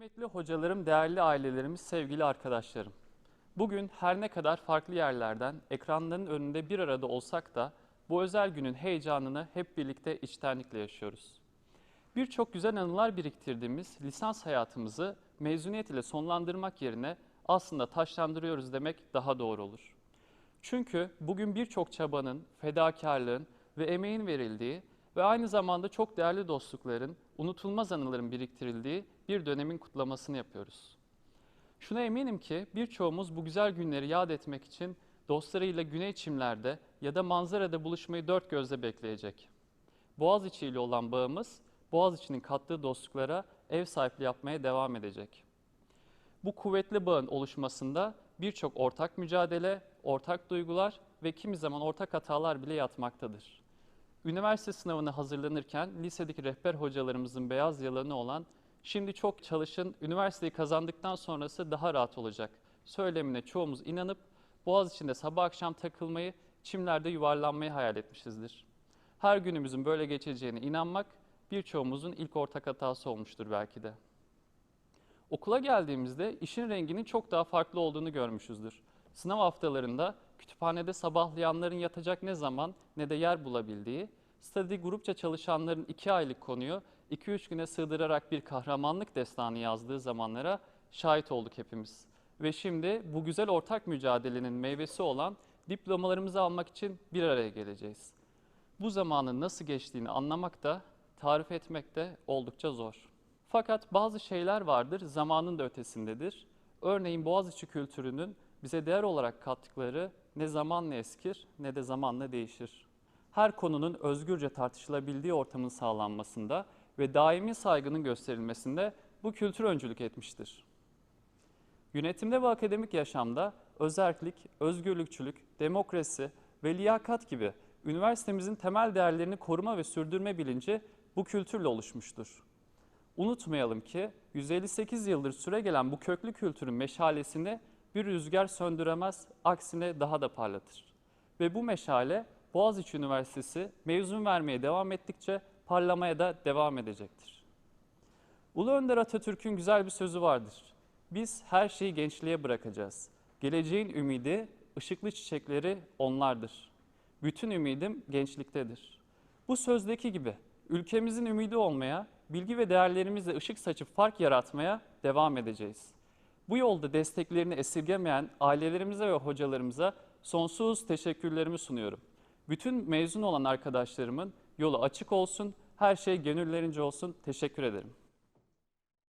Kıymetli hocalarım, değerli ailelerimiz, sevgili arkadaşlarım. Bugün her ne kadar farklı yerlerden, ekranların önünde bir arada olsak da bu özel günün heyecanını hep birlikte içtenlikle yaşıyoruz. Birçok güzel anılar biriktirdiğimiz lisans hayatımızı mezuniyet ile sonlandırmak yerine aslında taşlandırıyoruz demek daha doğru olur. Çünkü bugün birçok çabanın, fedakarlığın ve emeğin verildiği ve aynı zamanda çok değerli dostlukların, unutulmaz anıların biriktirildiği bir dönemin kutlamasını yapıyoruz. Şuna eminim ki birçoğumuz bu güzel günleri yad etmek için dostlarıyla güney çimlerde ya da manzarada buluşmayı dört gözle bekleyecek. Boğaziçi ile olan bağımız Boğaziçi'nin kattığı dostluklara ev sahipliği yapmaya devam edecek. Bu kuvvetli bağın oluşmasında birçok ortak mücadele, ortak duygular ve kimi zaman ortak hatalar bile yatmaktadır. Üniversite sınavına hazırlanırken lisedeki rehber hocalarımızın beyaz yalanı olan şimdi çok çalışın, üniversiteyi kazandıktan sonrası daha rahat olacak söylemine çoğumuz inanıp Boğaziçi'nde sabah akşam takılmayı, çimlerde yuvarlanmayı hayal etmişizdir. Her günümüzün böyle geçeceğine inanmak birçoğumuzun ilk ortak hatası olmuştur belki de. Okula geldiğimizde işin renginin çok daha farklı olduğunu görmüşüzdür. Sınav haftalarında kütüphanede sabahlayanların yatacak ne zaman ne de yer bulabildiği, study grupça çalışanların iki aylık konuyu 2-3 güne sığdırarak bir kahramanlık destanı yazdığı zamanlara şahit olduk hepimiz. Ve şimdi bu güzel ortak mücadelenin meyvesi olan diplomalarımızı almak için bir araya geleceğiz. Bu zamanın nasıl geçtiğini anlamak da, tarif etmek de oldukça zor. Fakat bazı şeyler vardır, zamanın da ötesindedir. Örneğin Boğaziçi kültürünün bize değer olarak kattıkları ne zamanla eskir ne de zamanla değişir. Her konunun özgürce tartışılabildiği ortamın sağlanmasında ve daimi saygının gösterilmesinde bu kültür öncülük etmiştir. Yönetimde ve akademik yaşamda özerklik, özgürlükçülük, demokrasi ve liyakat gibi üniversitemizin temel değerlerini koruma ve sürdürme bilinci bu kültürle oluşmuştur. Unutmayalım ki 158 yıldır süre gelen bu köklü kültürün meşalesini bir rüzgar söndüremez, aksine daha da parlatır. Ve bu meşale Boğaziçi Üniversitesi mezun vermeye devam ettikçe parlamaya da devam edecektir. Ulu Önder Atatürk'ün güzel bir sözü vardır. Biz her şeyi gençliğe bırakacağız. Geleceğin ümidi, ışıklı çiçekleri onlardır. Bütün ümidim gençliktedir. Bu sözdeki gibi ülkemizin ümidi olmaya, bilgi ve değerlerimizle ışık saçıp fark yaratmaya devam edeceğiz. Bu yolda desteklerini esirgemeyen ailelerimize ve hocalarımıza sonsuz teşekkürlerimi sunuyorum. Bütün mezun olan arkadaşlarımın yolu açık olsun, her şey gönüllerince olsun. Teşekkür ederim.